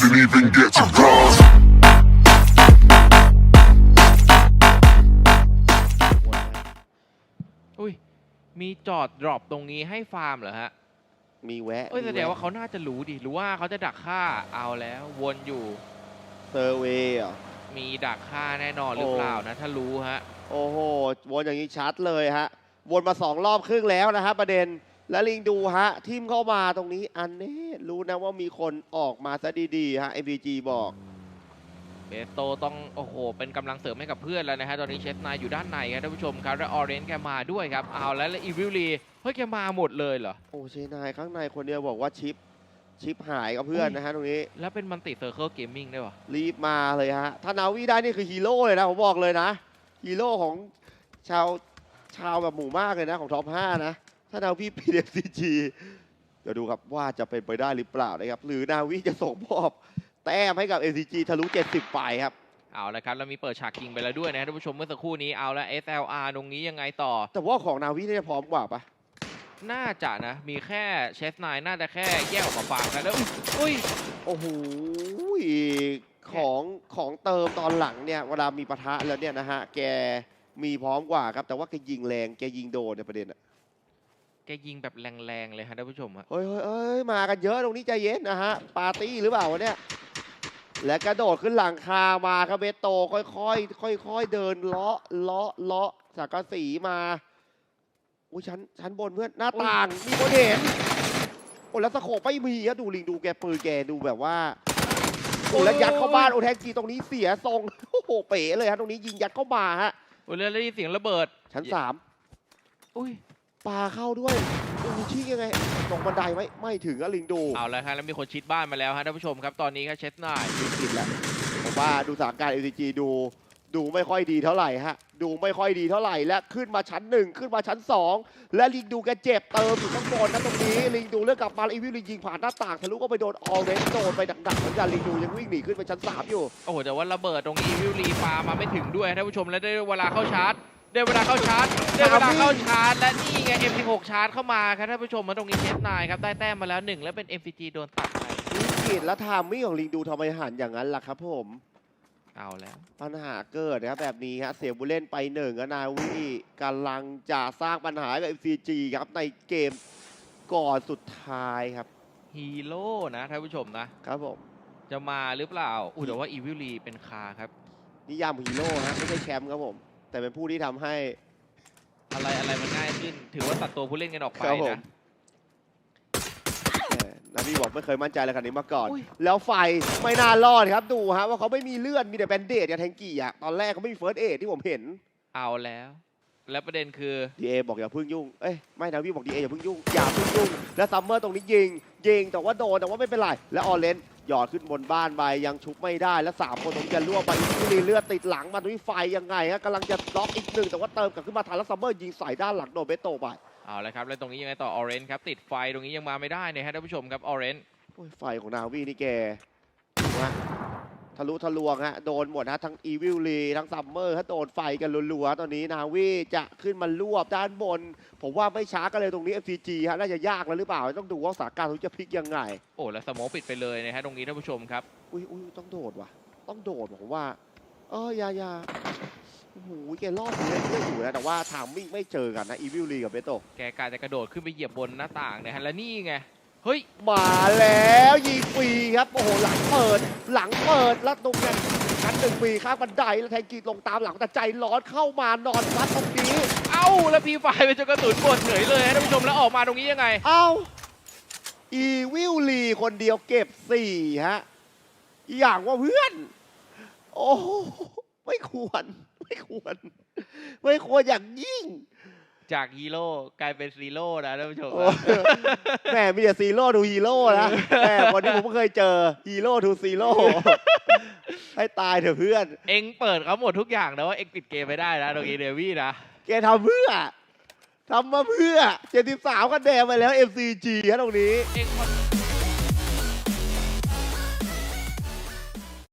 didn't even get to cross. อุ้ย มีจอดดรอปตรงนี้ให้ฟาร์มเหรอฮะ มีแวะเอ้ยมีแสแวะดงว่าเขาน่าจะรู้ดิ หรือว่าเขาจะดักฆ่าเอาแล้ววนอยู่ เซอร์เวย์เหรอ มีดักฆ่าแน่นอนหรือเปล่านะ ถ้ารู้ฮะ โอ้โห วนอย่างนี้ชัดเลยฮะ วนมาสองรอบครึ่งแล้วนะฮะประเด็น แล้วลิงดูฮะทีมเข้ามาตรงนี้อันนี้รู้นะว่ามีคนออกมาซะดีๆฮะ MVG บอกเบสโตต้องโอ้โห เป็นกำลังเสริมให้กับเพื่อนแล้วนะฮะตอนนี้เชสนายอยู่ด้านในครับท่านผู้ชมครับ และออเรนจ์แกมาด้วยครับเอาแล้วแล้วอีวิลลีเฮ้ยแกมาหมดเลยเหรอ โอ้เชนายข้างในคนเดียวบอกว่าชิปชิปหายกับเพื่อนนะฮะตรงนี้ แล้วเป็นมันติเซอร์เคิลเกมมิ่งด้วยวะรีบมาเลยฮะถ้านาวีได้นี่คือฮีโร่เลยนะ ผมบอกเลยนะฮีโร่ของชาวชาวแบบหมู่มากเลยนะของท็อป5นะ ถ้านาวี PFCG เดี๋ยวดูครับว่าจะเป็นไปได้หรือเปล่านะครับ หรือนาวีจะส่งมอบแต้มให้กับ MCG ทะลุ 70 ไปครับ เอาละครับแล้วมีเปิดฉากคิงไปแล้วด้วยนะท่านผู้ชมเมื่อสักครู่นี้เอาแล้ว SLR ตรงนี้ยังไงต่อ แต่ว่าของนาวีน่าจะพร้อมกว่าปะน่าจะนะ มีแค่เชสนายน่าจะแค่แยกออกมาฟาร์มกันแล้วอุ๊ยอุ้ยโอ้โหของของเติมตอนหลังเนี่ยเวลามีปะทะแล้วเนี่ยนะฮะแกมีพร้อมกว่าครับแต่ว่าแกยิงแรงแกยิงโดนในยประเด็นอะแกยิงแบบแรงๆเลยฮะท่านผู้ชมฮะเฮ้ยเฮ้ยเฮ้ยมากันเยอะตรงนี้ใจเย็นนะฮะ ปาร์ตี้หรือเปล่าวะเนี่ย และกระโดดขึ้นหลังคามาครับเบโตค่อยๆค่อยๆเดินเลาะเลาะเลาะสักกะสีมาอุ้ยชั้นชั้นบนเพื่อนหน้าต่างมีคนเห็นโอ้แล้วสโคปไม่มีอะดูลิงดูแกปืนแกดูแบบว่าโอ้แล้วยัดเข้าบ้านโอแทงจีตรงนี้เสียทรงโอ้โหเป๋เลยฮะตรงนี้ยิงยัดเข้ามาฮะโอ้ยแล้วได้ยินเสียงระเบิดชั้นสามอุ้ย ปาเข้าด้วยดูชี้ยังไงตรงบันไดไหมไม่ถึงอะลิงดูเอาแล้วฮะแล้วมีคนชิดบ้านมาแล้วฮะท่านผู้ชมครับตอนนี้ครับเชสนายมีผิดแล้วผมว่าดูสถานการณ์ LCG ดู ดูไม่ค่อยดีเท่าไหร่ฮะ ดูไม่ค่อยดีเท่าไหร่และขึ้นมาชั้นหนึ่งขึ้นมาชั้นสองและลิงดูแกเจ็บเติมอยู่ข้างบนนะตรงนี้ลิงดูเลือกกลับมาอีวิลลิงยิงผ่านหน้าต่างทะลุก็ไปโดนออเรนโดนไปดักๆเหมือนกันลิงดูยังวิ่งหนีขึ้นไปชั้นสามอยู่โอ้โหแต่ว่าระเบิดตรงนี้วิวลีปามาไม่ถึงด้วยท่านผู้ชมแล้วได้เวลาเข้าชาร์จ ได้เวลาเข้าชาร์จได้เวลาเข้าชาร์จและนี่ไง M16 ชาร์จเข้ามาครับท่านผู้ชมมาตรงนี้เชสนายครับได้แต้มมาแล้วหนึ่งแล้วเป็น MCG โดนตัดไปวิกฤตและไทามมิ่งของลิงดูทำไมหันอย่างนั้นล่ะครับผม เอาแล้ว ปัญหาเกิดนะครับแบบนี้ฮะเสียบุเล่นไปหนึ่งอะนาวีกำลังจะสร้างปัญหาให้กับ MCG ครับในเกมก่อนสุดท้ายครับฮีโร่นะท่านผู้ชมนะ ครับผม จะมาหรือเปล่าอุ้ยแต่ว่าอีวิลลีเป็นคาครับนิยามฮีโร่ฮะไม่ใช่แชมป์ครับผม แต่เป็นผู้ที่ทำให้ อะไรอะไรมันง่ายขึ้น ถือว่าตัดตัวผู้เล่นกันออกไปครับผม นะเออนาวีบอกไม่เคยมั่นใจเลยคันนี้มาก่อน อุ้ย แล้วไฟไม่น่ารอดครับดูฮะว่าเขาไม่มีเลือดมีแต่แบนเดดอย่างแทงกี้อะตอนแรกเขาไม่มีเฟิร์สเอที่ผมเห็นเอาแล้ว แล้วประเด็นคือดีเอบอกอย่าเพิ่งยุ่งเอ้ยไม่นาวีบอกดีเออย่าเพิ่งยุ่งอย่าเพิ่งยุ่งแล้วซัมเมอร์ตรงนี้ยิงยิงแต่ว่าโดนแต่ว่าไม่เป็นไรแล้วออเรนจ์ หยอดขึ้นบนบ้านไปยังชุบไม่ได้แล้วสามคนตรงนี้จะล่วงไปที่รีเลือดติดหลังมาตรงนี้ไฟยังไงฮะกำลังจะล็อกอีกหนึ่งแต่ว่าเติมกลับขึ้นมาทันแล้วซัมเมอร์ยิงใส่ด้านหลังโดนเบโตไปเอาแล้วครับแล้วตรงนี้ยังไงต่อออเรนจ์ครับติดไฟตรงนี้ยังมาไม่ได้เนี่ยฮะท่านผู้ชมครับออเรนจ์โอ้ยไฟของนาวีนี่แกฮะ ทะลุทะลวงฮะ โดนหมดฮะ ทั้งอีวิลลีทั้งซัมเมอร์ฮะโดนไฟกันรัวๆตอนนี้นาวีจะขึ้นมารวบด้านบน ผมว่าไม่ช้ากันเลยตรงนี้ FCG ฮะ น่าจะยากแล้วหรือเปล่า ต้องดูว่าสถานการณ์เขาจะพลิกยังไง โอ้ แล้วสโมอปิดไปเลยนะฮะตรงนี้ท่านผู้ชมครับ อุ้ยอุ้ยต้องโดดว่ะ ต้องโดดผมว่า เอออยาอยาโอ้โหแกรอดอยู่เรื่อยๆอยู่นะแต่ว่าทามมิ่งไม่เจอกันนะอีวิลลีกับเบโตแกกลายจะกระโดดขึ้นไปเหยียบบนหน้าต่างนะฮะและนี่ไง เฮ้ย มาแล้วยิงฟรีครับ โอ้โห หลังเปิด หลังเปิด แล้วตรงนั้นชั้นหนึ่งฟรีข้างบันได แล้วแทงกีลงตามหลังแต่ใจร้อนเข้ามานอนซัดตรงนี้ เอ้า แล้วพีไฟไปจนกระสุนหมดเฉยเลยฮะท่านผู้ชมแล้วออกมาตรงนี้ยังไง เอ้า อีวิลลีคนเดียวเก็บสี่ฮะ อย่างว่าเพื่อน โอ้โหไม่ควร ไม่ควร ไม่ควรอย่างยิ่ง จากฮีโร่กลายเป็นซีโร่นะท่านผู้ชมโอ้แหมมีแต่ซีโร่ดูฮีโร่นะแหมวันนี้ผมไม่เคยเจอฮีโร่ทูซีโร่ให้ตายเถอะเพื่อน เอ็งเปิดเขาหมดทุกอย่างนะว่าเอ็งปิดเกมไม่ได้นะตรงนี้เดวี่นะ แกทำเพื่อทำมาเพื่อ 73คะแนนไปแล้ว MCG ฮะตรงนี้ เอ็งคอนโท